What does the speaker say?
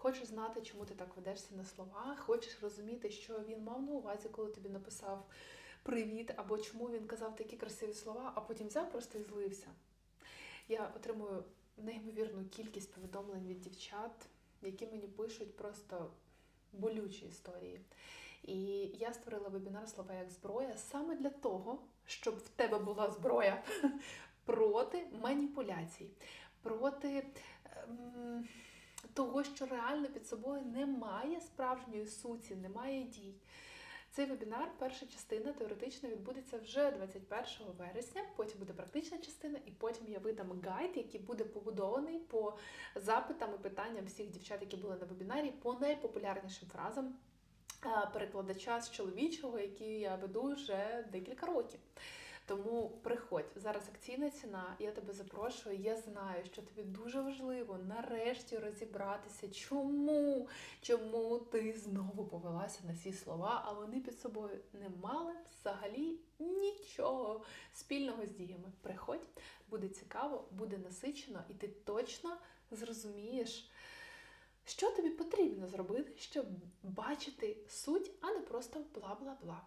хочеш знати, чому ти так ведешся на слова, хочеш розуміти, що він мав на увазі, коли тобі написав привіт, або чому він казав такі красиві слова, а потім взяв просто і злився. Я отримую неймовірну кількість повідомлень від дівчат, які мені пишуть просто болючі історії. І я створила вебінар Слова як зброя саме для того, щоб в тебе була зброя проти маніпуляцій, проти ем, того, що реально під собою немає справжньої суті, немає дій. Цей вебінар, перша частина теоретично відбудеться вже 21 вересня. Потім буде практична частина, і потім я видам гайд, який буде побудований по запитам і питанням всіх дівчат, які були на вебінарі, по найпопулярнішим фразам перекладача з чоловічого, який я веду вже декілька років. Тому приходь зараз акційна ціна. Я тебе запрошую. Я знаю, що тобі дуже важливо нарешті розібратися, чому, чому ти знову повелася на ці слова, а вони під собою не мали взагалі нічого спільного з діями. Приходь, буде цікаво, буде насичено, і ти точно зрозумієш. Що тобі потрібно зробити, щоб бачити суть, а не просто бла-бла-бла.